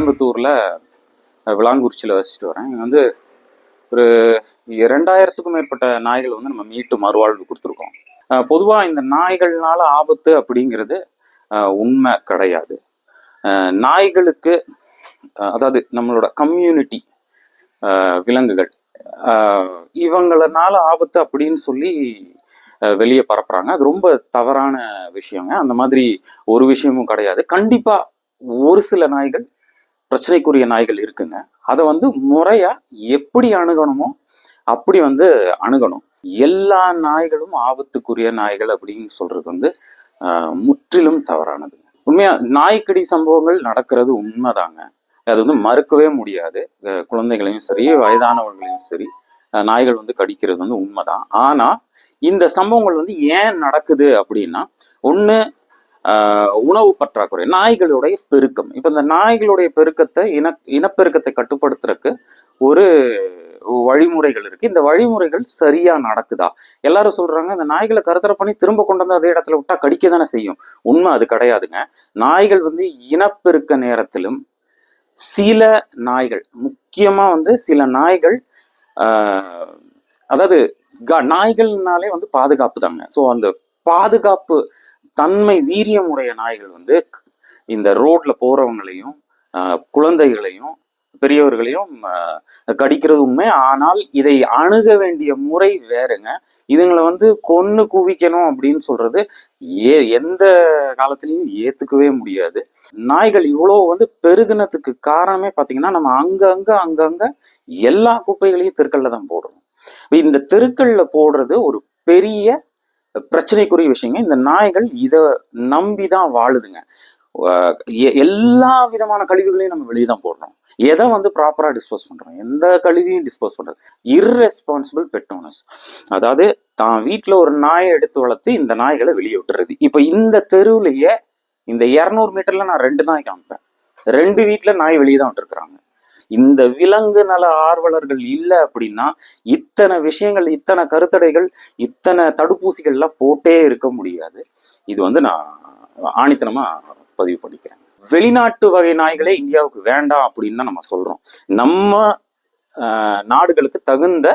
கோயம்புத்தூரில் விளாங்குறிச்சியில் வசிச்சுட்டு வரேன். இங்க வந்து ஒரு இரண்டாயிரத்துக்கும் மேற்பட்ட நாய்கள் வந்து நம்ம மீட்டு மறுவாழ்வு கொடுத்துருக்கோம். பொதுவாக இந்த நாய்கள்னால ஆபத்து அப்படிங்கிறது உண்மை கிடையாது. நாய்களுக்கு அதாவது நம்மளோட கம்யூனிட்டி விலங்குகள் இவங்களனால ஆபத்து அப்படின்னு சொல்லி வெளியே பரப்புறாங்க. அது ரொம்ப தவறான விஷயங்க. அந்த மாதிரி ஒரு விஷயமும் கிடையாது. கண்டிப்பா ஒரு சில நாய்கள் பிரச்சனைக்குரிய நாய்கள் இருக்குங்க. அதை வந்து முறையா எப்படி அணுகணுமோ அப்படி வந்து அணுகணும். எல்லா நாய்களும் ஆபத்துக்குரிய நாய்கள் அப்படின்னு சொல்றது வந்து முற்றிலும் தவறானது. உண்மையா நாய்க்கடி சம்பவங்கள் நடக்கிறது உண்மைதாங்க. அது வந்து மறுக்கவே முடியாது. குழந்தைகளையும் சரி வயதானவர்களையும் சரி நாய்கள் வந்து கடிக்கிறது வந்து உண்மைதான். ஆனா இந்த சம்பவங்கள் வந்து ஏன் நடக்குது அப்படின்னா ஒன்று உணவு பற்றாக்குறை நாய்களுடைய பெருக்கம். இப்ப இந்த நாய்களுடைய பெருக்கத்தை இன இனப்பெருக்கத்தை கட்டுப்படுத்துறதுக்கு ஒரு வழிமுறைகள் இருக்கு. இந்த வழிமுறைகள் சரியா நடக்குதா? எல்லாரும் சொல்றாங்க இந்த நாய்களை கருத்தரை பண்ணி திரும்ப கொண்டு வந்து அதே இடத்துல விட்டா கடிக்க தானே செய்யும். உண்மை அது கிடையாதுங்க. நாய்கள் வந்து இனப்பெருக்க நேரத்திலும் சில நாய்கள் முக்கியமா வந்து சில நாய்கள் ஆஹ், அதாவது க- நாய்கள்னாலே வந்து பாதுகாப்பு தாங்க. ஸோ அந்த பாதுகாப்பு தன்மை வீரியமுடைய நாய்கள் வந்து இந்த ரோட்ல போறவங்களையும் குழந்தைகளையும் பெரியவர்களையும் கடிக்கிறது உண்மை. ஆனால் இதை அணுக வேண்டிய முறை வேறுங்க. இதுங்களை வந்து கொன்னு குவிக்கணும் அப்படின்னு சொல்றது ஏ எந்த காலத்திலையும் ஏத்துக்கவே முடியாது. நாய்கள் இவ்வளோ வந்து பெருகினத்துக்கு காரணமே பார்த்தீங்கன்னா நம்ம அங்கங்க அங்கங்க எல்லா குப்பைகளையும் தெருக்கல்ல தான் போடுறோம் இந்த தெருக்கல்ல போடுறது ஒரு பெரிய பிரச்சனைக்குரிய விஷயங்க. இந்த நாய்கள் இதை நம்பி தான் வாழுதுங்க எ- எல்லா விதமான கழிவுகளையும் நம்ம வெளியே தான் போடுறோம் எதை வந்து ப்ராப்பராக டிஸ்போஸ் பண்ணுறோம் எந்த கழிவையும் டிஸ்போஸ் பண்ணுறது இர்ரெஸ்பான்சிபிள் பெட் ஓனர்ஸ் அதாவது தான் வீட்டில் ஒரு நாயை எடுத்து வளர்த்து இந்த நாய்களை வெளியே விட்டுறது. இப்போ இந்த தெருவுலயே இந்த இரநூறு மீட்டரில் நான் ரெண்டு நாய் காமிப்பேன். ரெண்டு வீட்டில் நாய் வெளியே தான் விட்டுருக்குறாங்க. இந்த விலங்கு நல ஆர்வலர்கள் இல்லை அப்படின்னா இத்தனை விஷயங்கள் இத்தனை கருத்தடைகள் இத்தனை தடுப்பூசிகள்லாம் போட்டே இருக்க முடியாது. இது வந்து நான் ஆணித்தனமா பதிவு பண்ணிக்கிறேன். வெளிநாட்டு வகை நாய்களே இந்தியாவுக்கு வேண்டாம் அப்படின்னு தான் நம்ம சொல்றோம். நம்ம ஆஹ், நாடுகளுக்கு தகுந்த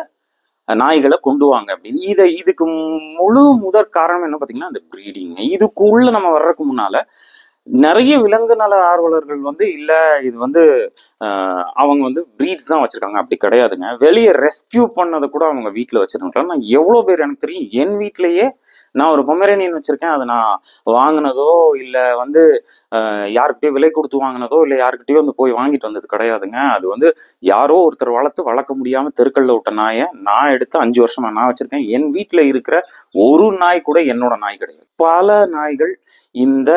நாய்களை கொண்டு வாங்க அப்படின்னு. இதை இதுக்கு முழு முதற் காரணம் என்ன பார்த்தீங்கன்னா அந்த ப்ரீடிங் இதுக்குள்ள நம்ம வர்றதுக்கு முன்னால நிறைய விலங்கு நல ஆர்வலர்கள் வந்து இல்லை இது வந்து அவங்க வந்து ப்ரீட்ஸ் தான் வச்சுருக்காங்க. அப்படி கிடையாதுங்க. வெளியே ரெஸ்கியூ பண்ணதை கூட அவங்க வீட்டில் வச்சிருக்காங்க நான் எவ்வளோ பேர் எனக்கு தெரியும் என் வீட்டிலையே நான் ஒரு பொமரேனியன் வச்சிருக்கேன். அதை நான் வாங்கினதோ இல்லை வந்து ஆஹ், யாருக்கிட்டயோ விலை கொடுத்து வாங்கினதோ இல்லை யாருக்கிட்டயோ வந்து போய் வாங்கிட்டு வந்தது கிடையாதுங்க. அது வந்து யாரோ ஒருத்தர் வளர்த்து வளர்க்க முடியாமல் தெருக்கல்ல விட்ட நாயை நான் எடுத்து அஞ்சு வருஷமா நான் வச்சுருக்கேன். என் வீட்டில் இருக்கிற ஒரு நாய் கூட என்னோட நாய் கிடையாது. பல நாய்கள் இந்த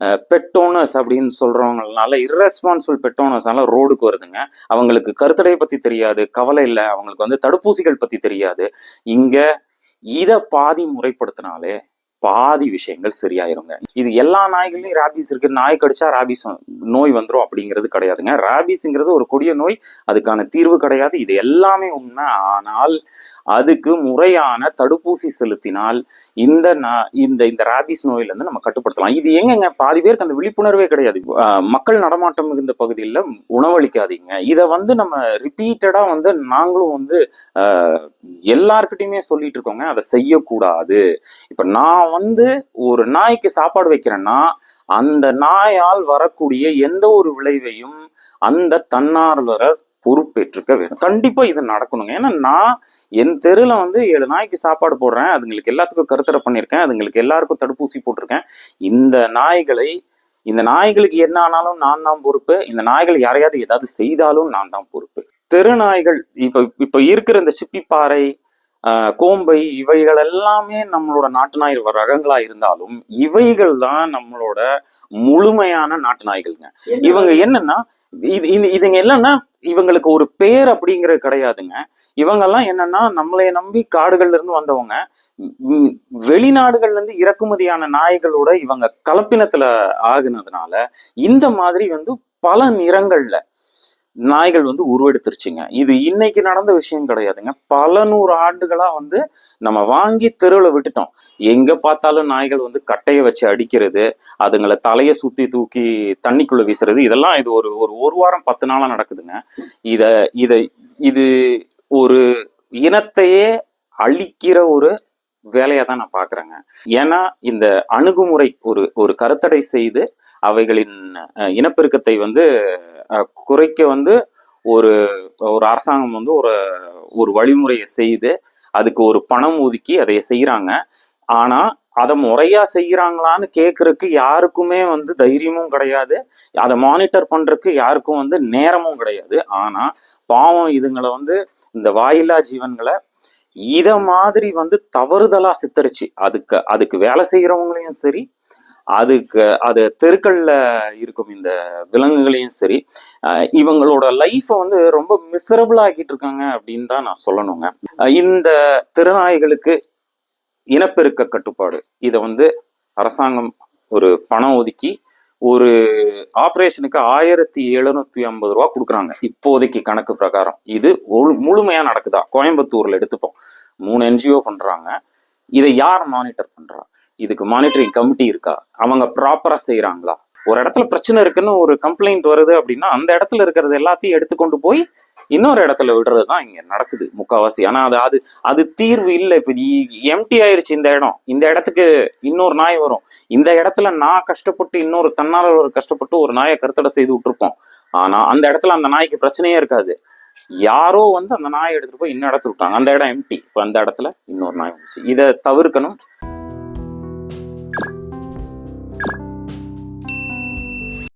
பெட்டோனஸ் அப்படின்னு சொல்றவங்கனால இர்ரெஸ்பான்சிபிள் பெட் ரோடுக்கு வருதுங்க. அவங்களுக்கு கருத்தடையை பத்தி தெரியாது கவலை இல்லை. அவங்களுக்கு வந்து தடுப்பூசிகள் பத்தி தெரியாது. இங்க இத பாதி முறைப்படுத்தினாலே பாதி விஷயங்கள் சரியாயிருங்க. இது எல்லா நாய்களையும் ராபிஸ் இருக்கு. நாய் கடிச்சா ராபிஸ் நோய் வந்துடும் அப்படிங்கிறது கிடையாதுங்க. ராபிஸ்ங்கிறது ஒரு கொடிய நோய். அதுக்கான தீர்வு கிடையாது. இது எல்லாமே உண்மை. ஆனால் அதுக்கு முறையான தடுப்பூசி செலுத்தினால் இந்த நா- இந்த இந்த ராபிஸ் நோயிலேருந்து நம்ம கட்டுப்படுத்தலாம். இது எங்கங்க? பாதி பேருக்கு அந்த விழிப்புணர்வே கிடையாது. மக்கள் நடமாட்டம் மிகுந்த பகுதியில் உணவளிக்காதீங்க. இதை வந்து நம்ம ரிப்பீட்டடா வந்து நாங்களும் வந்து ஆஹ் சொல்லிட்டு இருக்கோங்க. அதை செய்யக்கூடாது. இப்போ நான் நான் வந்து ஒரு நாய்க்கு சாப்பாடு வைக்கிறேன்னா அந்த நாயால் வரக்கூடிய எந்த ஒரு விளைவையும் அந்த தன்னார்வலர் பொறுப்பேற்றுக்க வேண்டும். கண்டிப்பா இது நடக்கணுங்க. ஏன்னா நான் என் தெருல வந்து ஏழு நாய்க்கு சாப்பாடு போடுறேன். அதுங்களுக்கு எல்லாத்துக்கும் கருத்தரை பண்ணியிருக்கேன். அதுங்களுக்கு எல்லாருக்கும் தடுப்பூசி போட்டிருக்கேன். இந்த நாய்களை இந்த நாய்களுக்கு என்ன ஆனாலும் நான் தான் பொறுப்பு. இந்த நாய்கள் யாரையாவது ஏதாவது செய்தாலும் நான் தான் பொறுப்பு. தெரு நாய்கள் இப்ப இப்ப இருக்கிற இந்த சிப்பிப்பாறை கோம்பை இவைகள் எல்லாமே நம்மளோட நாட்டு நாய் ரகங்களா இருந்தாலும் இவைகள் தான் நம்மளோட முழுமையான நாட்டு நாய்கள்ங்க இவங்க என்னன்னா இது இது- இதுங்க என்னன்னா இவங்களுக்கு ஒரு பேர் அப்படிங்கிறது கிடையாதுங்க. இவங்கெல்லாம் என்னன்னா நம்மளைய நம்பி காடுகள்ல இருந்து வந்தவங்க. வெளிநாடுகள்ல இருந்து இறக்குமதியான நாய்களோட இவங்க கலப்பினத்துல ஆகுனதுனால இந்த மாதிரி வந்து பல நிறங்கள்ல நாய்கள் வந்து உருவெடுத்துருச்சுங்க. இது இன்னைக்கு நடந்த விஷயம் கிடையாதுங்க. பல நூறு ஆண்டுகளா வந்து நம்ம வாங்கி தெருவில் விட்டுட்டோம். எங்க பார்த்தாலும் நாய்கள் வந்து கட்டையை வச்சு அடிக்கிறது அதுங்களை தலையை சுத்தி தூக்கி தண்ணிக்குள்ள வீசுறது இதெல்லாம் இது ஒரு ஒரு ஒரு வாரம் பத்து நாளா நடக்குதுங்க. இத இத இது ஒரு இனத்தையே அழிக்கிற ஒரு வேலையை தான் நான் பார்க்குறேங்க. ஏன்னா இந்த அணுகுமுறை ஒரு ஒரு கருத்தடை செய்து அவைகளின் இனப்பெருக்கத்தை வந்து அஹ், குறைக்க வந்து ஒரு ஒரு அரசாங்கம் வந்து ஒரு ஒரு வழிமுறையை செய்து அதுக்கு ஒரு பணம் ஒதுக்கி அதை செய்கிறாங்க ஆனா அதை முறையா செய்யறாங்களான்னு கேட்கறதுக்கு யாருக்குமே வந்து தைரியமும் கிடையாது. அதை மானிட்டர் பண்றதுக்கு யாருக்கும் வந்து நேரமும் கிடையாது. ஆனா பாவம் இதுங்களை வந்து இந்த வாயில்லா ஜீவன்களை இத மாதிரி வந்து தவறுதலா சித்தரிச்சு அதுக்கு அதுக்கு வேலை செய்யறவங்களையும் சரி அதுக்கு அது தெருக்கள்ல இருக்கும் இந்த விலங்குகளையும் சரி அஹ் இவங்களோட லைஃப்பை வந்து ரொம்ப மிசரபிள் ஆக்கிட்டு இருக்காங்க அப்படின்னு தான் நான் சொல்லணுங்க. இந்த திருநாய்களுக்கு இனப்பெருக்க கட்டுப்பாடு. இதை வந்து அரசாங்கம் ஒரு பணம் ஒதுக்கி ஒரு ஆப்ரேஷனுக்கு ஆயிரத்தி எழுநூத்தி ஐம்பது ரூபா கொடுக்குறாங்க. இப்போதைக்கு கணக்கு பிரகாரம். இது முழுமையா நடக்குதா? கோயம்புத்தூர்ல எடுத்துப்போம். மூணு என்ஜிஓ பண்றாங்க. இதை யார் மானிட்டர் பண்றா? இதுக்கு மானிட்டரிங் கமிட்டி இருக்கா? அவங்க ப்ராப்பராக செய்கிறாங்களா ஒரு இடத்துல பிரச்சனை இருக்குன்னு ஒரு கம்ப்ளைண்ட் வருது அப்படின்னா அந்த இடத்துல இருக்கிறது எல்லாத்தையும் எடுத்துக்கொண்டு போய் இன்னொரு இடத்துல விடுறது தான் இங்கே நடக்குது முக்காவாசி. ஆனால் அது அது அது தீர்வு இல்லை. இப்போ எம்டி ஆயிடுச்சு இந்த இடம். இந்த இடத்துக்கு இன்னொரு நாய் வரும். இந்த இடத்துல நான் கஷ்டப்பட்டு இன்னொரு தன்னாளர் கஷ்டப்பட்டு ஒரு நாயை கருத்தடை செய்து விட்டுருப்போம். ஆனால் அந்த இடத்துல அந்த நாய்க்கு பிரச்சனையே இருக்காது. யாரோ வந்து அந்த நாயை எடுத்துட்டு போய் இன்னும் இடத்துல விட்டாங்க. அந்த இடம் எம்டி இப்போ அந்த இடத்துல இன்னொரு நாய் வந்துச்சு. இதை தவிர்க்கணும்.